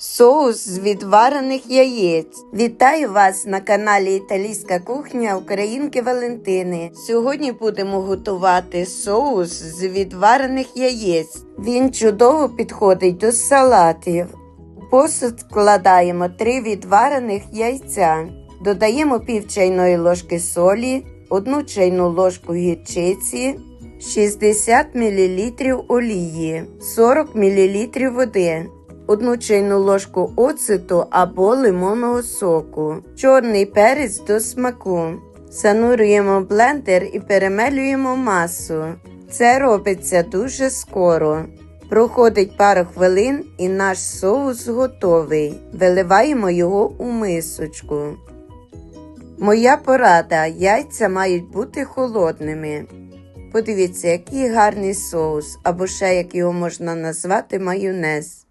Соус з відварених яєць. Вітаю вас на каналі Італійська кухня Українки Валентини. Сьогодні будемо готувати соус з відварених яєць. Він чудово підходить до салатів. У посуд вкладаємо 3 відварених яйця. Додаємо пів чайної ложки солі, 1 чайну ложку гірчиці, 60 мл олії, 40 мл води, 1 чайну ложку оцету або лимонного соку, чорний перець до смаку. Занурюємо блендер і перемелюємо масу. Це робиться дуже скоро. Проходить пару хвилин і наш соус готовий. Виливаємо його у мисочку. Моя порада: яйця мають бути холодними. Подивіться, який гарний соус, або ще як його можна назвати майонез.